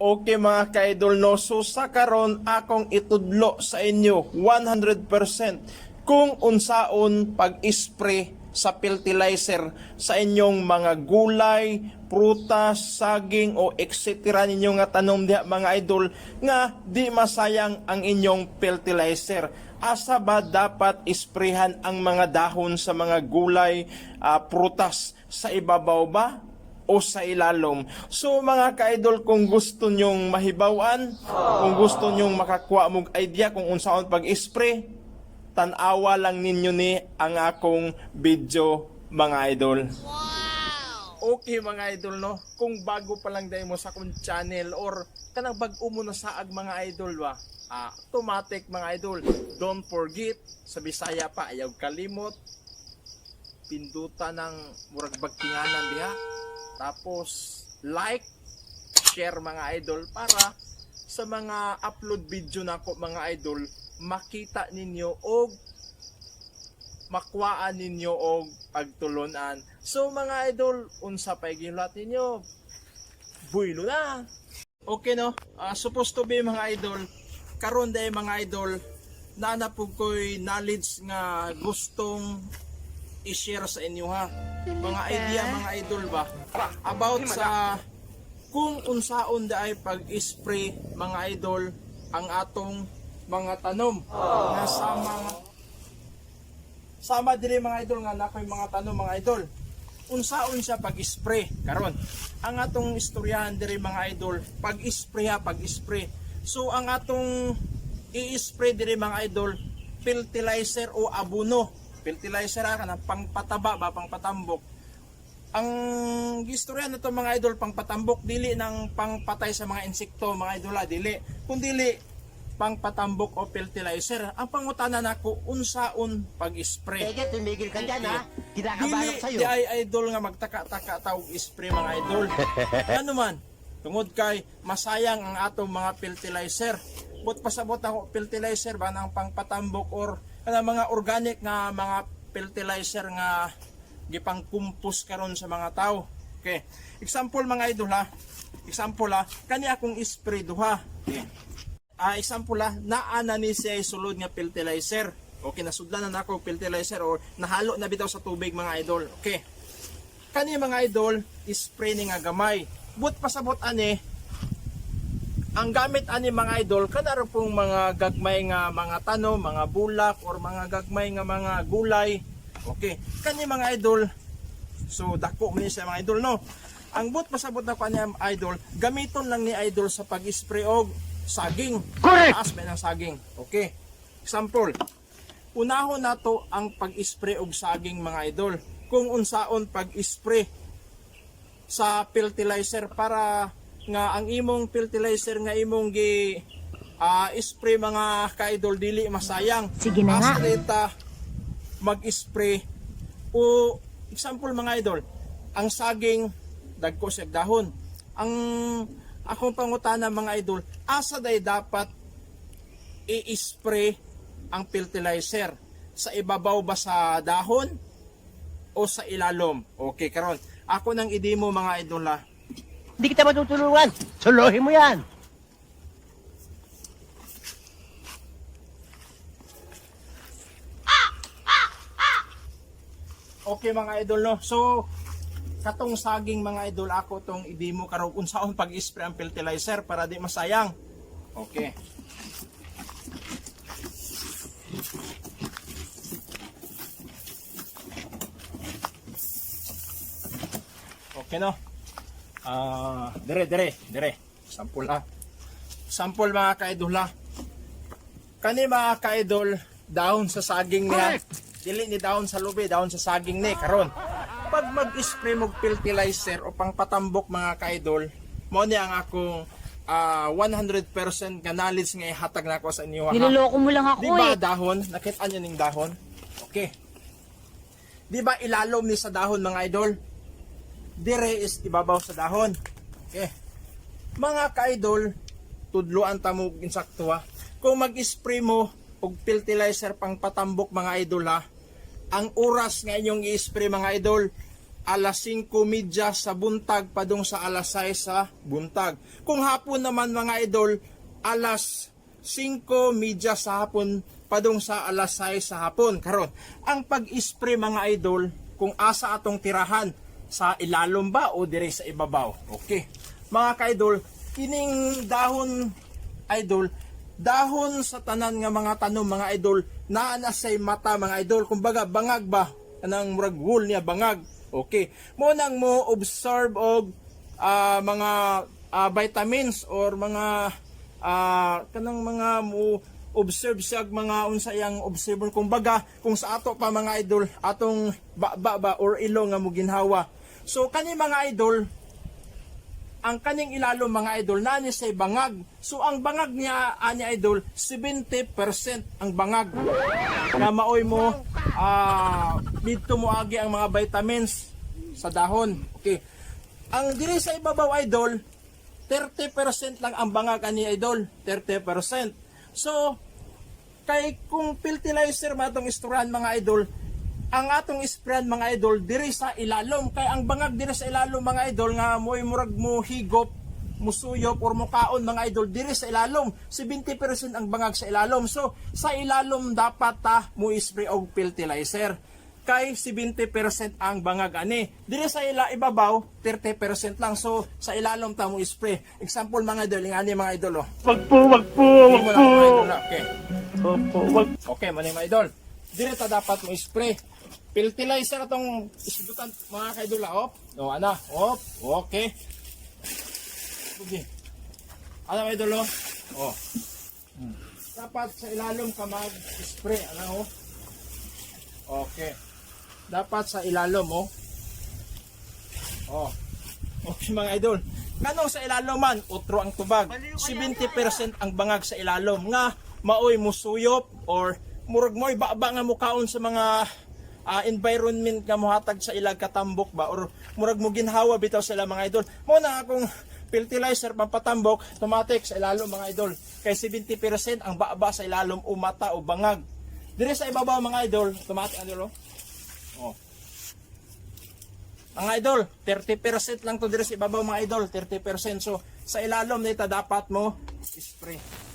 Okay mga ka-idol no, so sa karon akong itudlo sa inyo 100% kung unsaon pag-spray sa fertilizer sa inyong mga gulay, prutas, saging o etc. ninyo nga tanom diha mga idol nga di masayang ang inyong fertilizer. Asa ba dapat isprehan ang mga dahon sa mga gulay, ah, prutas sa ibabaw ba o sa ilalom. So mga ka-idol, kung gusto nyong mahibawan, kung gusto nyong makakuha mong idea kung unsaon pag-spray, tanawa lang ninyo ni ang akong video mga idol. Okay mga idol no, kung bago pa lang dahil mo sa akong channel or kanang bag-o mo na saag mga idol ba, ah, automatic mga idol, don't forget, sa Bisaya pa, ayaw kalimot, pindutan ng murag bagtinganan diha, tapos like, share mga idol para sa mga upload video nako mga idol makita ninyo og makuhaan ninyo og pagtulunan. So mga idol, unsa pa gilat ninyo? Builo na. Okay no? Ah, supposed to be mga idol, karon day mga idol, na po ko'y knowledge nga gustong i-share sa inyo ha. Mga idea mga idol ba? About sa kung unsaon da ay pag-spray mga idol ang atong mga tanom. Nga sama sama diri mga idol nga nakoy mga tanom mga idol. Unsaon siya pag-spray? Karon. Ang atong istoryahan diri mga idol pag-spray ha pag-spray. So ang atong i-spray diri mga idol fertilizer o abono fertilizer ha kanang pangpataba ba pangpatambok ang gistorya na to mga idol pangpatambok dili ng pangpatay sa mga insekto mga idol ha, dili kun dili pangpatambok o fertilizer ang pangutana nako unsaon pag-spray Ege, tumigil ka dyan ha. Dili, Kinakabalak sa'yo. di ay idol nga magtaka-taka tawag spray mga idol. ano man, tungod kay masayang ang atong mga fertilizer. But pasabot ako fertilizer ba ng pangpatambok or kana mga organic nga mga fertilizer nga gipang kumpos karon sa mga tao. Okay. Example mga idol ha. Example ha, kani akong spray duha. Okay. Ah, example ha, naana ni siya sulod nga fertilizer. Okay, nasudlan na ako fertilizer or nahalo na bitaw sa tubig mga idol. Okay. Kani mga idol, spray ni nga gamay. But pasabot ani, ang gamit ani mga idol, kanaro pong mga gagmay nga mga tanom, mga bulak, or mga gagmay nga mga gulay. Okay. Kani mga idol, so dako man siya mga idol, no? Ang but pasabot na pa niya idol, gamiton lang ni idol sa pag-spray og saging. Correct! Taas ba ng saging? Okay. Example, unahon nato ang pag-spray og saging mga idol. Kung unsaon pag-spray sa fertilizer para nga ang imong fertilizer nga imong gi ah, spray mga ka-idol dili masayang. Sige na nga. Mag-spray o example mga idol, ang saging dagko siya dahon. Ang akong pangutana mga idol, asa day dapat i-spray ang fertilizer? Sa ibabaw ba sa dahon o sa ilalom? Okay, karon. Ako nang idemo mga idol ha. Hindi kita matutulungan. Suluhin mo yan. Okay mga idol no. So katong saging mga idol ako tong idemo karon unsaon pag-spray ang fertilizer para di masayang. Okay. Okay no. Ah, dire dire dire. Sample ha. Sample mga ka-idol ha. Kani mga ka-idol dahon sa saging niya. Dili ni dahon sa lubi, dahon sa saging ni karon. Pag mag-spray mo fertilizer o pangpatambok mga ka-idol, mo ni ang akong ah, 100% nga knowledge nga ihatag na ako sa inyo. ha. Niloloko mo lang ako Di ba eh. dahon? Nakita nyo ning dahon? Okay. Di ba ilalom ni sa dahon mga idol? Dire is ibabaw sa dahon. Okay. Mga ka-idol, tudloan ta mo insakto ha. Kung mag-spray mo og fertilizer pang patambok mga idol ha, ang oras nga inyong i-spray mga idol, alas 5 media sa buntag padung sa alas 6 sa buntag. Kung hapon naman mga idol, alas 5 media sa hapon padung sa alas 6 sa hapon. Karon, ang pag-spray mga idol, kung asa atong tirahan sa ilalom ba o dire sa ibabaw. Okay. Mga ka-idol, kining dahon idol, dahon sa tanan nga mga tanom mga idol, naa na say mata mga idol. Kumbaga bangag ba anang murag wool niya bangag. Okay. Mo nang mo observe og ah, mga ah, vitamins or mga ah, kanang mga mo observe siya mga unsa yang observer kumbaga kung sa ato pa mga idol atong ba, ba, ba or ilo nga mo ginhawa so kani mga idol ang kaning ilalom mga idol na ni say bangag. So ang bangag niya ani idol 70% ang bangag. Na maoy mo ah dito mo agi ang mga vitamins sa dahon. Okay. Ang diri sa ibabaw idol 30% lang ang bangag ani idol, 30%. So kay kung fertilizer matong isturan mga idol, ang atong sprayan mga idol diri sa ilalom. Kay ang bangag diri sa ilalom mga idol nga moy murag mo higop musuyop or mukaon mga idol diri sa ilalom. 70% ang bangag sa ilalom. So sa ilalom dapat ta mo spray og fertilizer. Kay 70% ang bangag ani. Diri sa ila ibabaw 30% lang. So sa ilalom ta mo spray. Example mga idol ingani mga idol oh. Wag po, wag po, mo wag po. na okay. Opo, wag. Okay, maning mga idol. Dire ta dapat mo spray. Fertilizer atong isdutan mga kaidol op. O ana, op. Okay. Okay. Ano mga idol oh? Oh. Hmm. Dapat sa ilalom ka mag-spray, ano oh? Okay. Dapat sa ilalom oh. Oh. Okay mga idol. Kanong sa ilalom man, utro ang tubag. 70% ang bangag sa ilalom nga maoy musuyop or murag moy baba nga mukaon sa mga ah, environment nga mohatag sa ilag katambok ba or murag mo ginhawa bitaw sila mga idol. Mo na akong fertilizer pampatambok automatic sa ilalom mga idol. Kay 70% ang baba sa ilalom umata o bangag. Dire sa ibabaw mga idol, idol oh. Oh. Mga idol, 30% lang to dire sa ibabaw mga idol, 30%. So sa ilalom nito dapat mo spray.